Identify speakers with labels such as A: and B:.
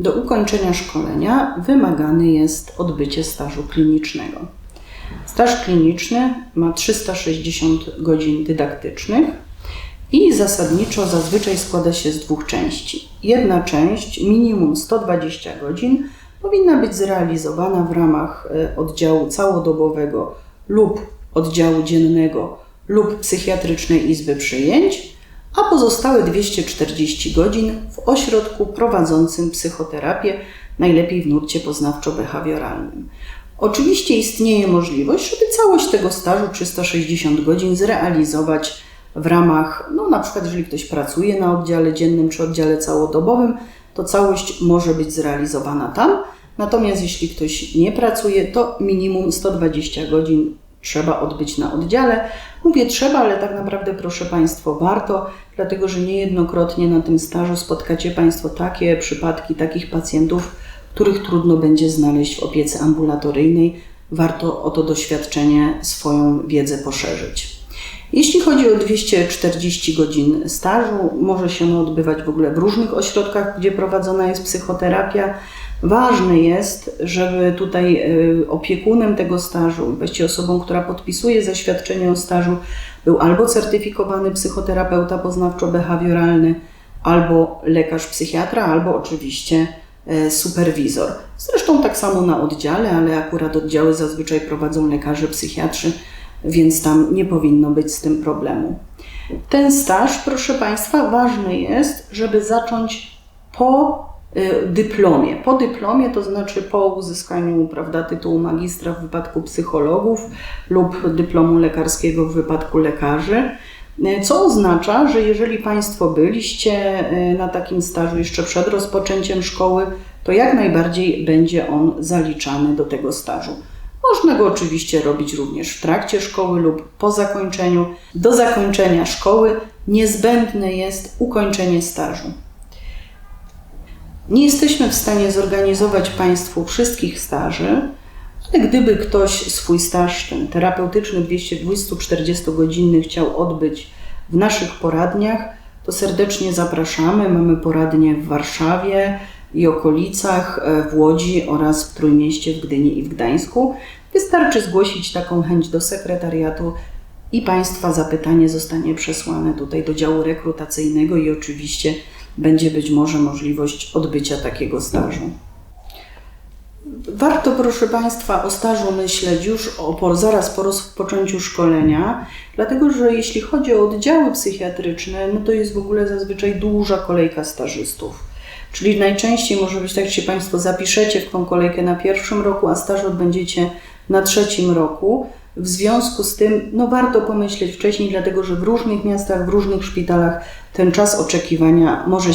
A: Do ukończenia szkolenia wymagane jest odbycie stażu klinicznego. Staż kliniczny ma 360 godzin dydaktycznych i zasadniczo zazwyczaj składa się z dwóch części. Jedna część, minimum 120 godzin, powinna być zrealizowana w ramach e, oddziału całodobowego lub oddziału dziennego lub psychiatrycznej izby przyjęć, a pozostałe 240 godzin w ośrodku prowadzącym psychoterapię, najlepiej w nurcie poznawczo-behawioralnym. Oczywiście istnieje możliwość, żeby całość tego stażu 360 godzin zrealizować w ramach, no na przykład jeżeli ktoś pracuje na oddziale dziennym czy oddziale całodobowym, to całość może być zrealizowana tam. Natomiast jeśli ktoś nie pracuje, to minimum 120 godzin trzeba odbyć na oddziale. Mówię trzeba, ale tak naprawdę, proszę Państwa, warto, dlatego że niejednokrotnie na tym stażu spotkacie Państwo takie przypadki takich pacjentów, których trudno będzie znaleźć w opiece ambulatoryjnej. Warto o to doświadczenie swoją wiedzę poszerzyć. Jeśli chodzi o 240 godzin stażu, może się ono odbywać w ogóle w różnych ośrodkach, gdzie prowadzona jest psychoterapia. Ważne jest, żeby tutaj y, opiekunem tego stażu, właściwie osobą, która podpisuje zaświadczenie o stażu, był albo certyfikowany psychoterapeuta poznawczo-behawioralny, albo lekarz psychiatra, albo oczywiście e, superwizor. Zresztą tak samo na oddziale, ale akurat oddziały zazwyczaj prowadzą lekarze psychiatrzy, więc tam nie powinno być z tym problemu. Ten staż, proszę Państwa, ważny jest, żeby zacząć po dyplomie. Po dyplomie to znaczy po uzyskaniu prawda, tytułu magistra w wypadku psychologów lub dyplomu lekarskiego w wypadku lekarzy. Y, Co oznacza, że jeżeli Państwo byliście y, na takim stażu jeszcze przed rozpoczęciem szkoły, to jak najbardziej będzie on zaliczany do tego stażu. Można go oczywiście robić również w trakcie szkoły lub po zakończeniu. Do zakończenia szkoły niezbędne jest ukończenie stażu. Nie jesteśmy w stanie zorganizować Państwu wszystkich staży, ale gdyby ktoś swój staż, ten terapeutyczny 240 godzinny chciał odbyć w naszych poradniach, to serdecznie zapraszamy. Mamy poradnie w Warszawie i okolicach, e, w Łodzi oraz w Trójmieście, w Gdyni i w Gdańsku. Wystarczy zgłosić taką chęć do sekretariatu i Państwa zapytanie zostanie przesłane tutaj do działu rekrutacyjnego i oczywiście będzie być może możliwość odbycia takiego stażu. Warto, proszę Państwa, o stażu myśleć już o, zaraz po rozpoczęciu szkolenia, dlatego że jeśli chodzi o oddziały psychiatryczne, no to jest w ogóle zazwyczaj duża kolejka stażystów. Czyli najczęściej może być tak, że się Państwo zapiszecie w tą kolejkę na pierwszym roku, a staż odbędziecie na trzecim roku. W związku z tym no, warto pomyśleć wcześniej, dlatego że w różnych miastach, w różnych szpitalach ten czas oczekiwania może się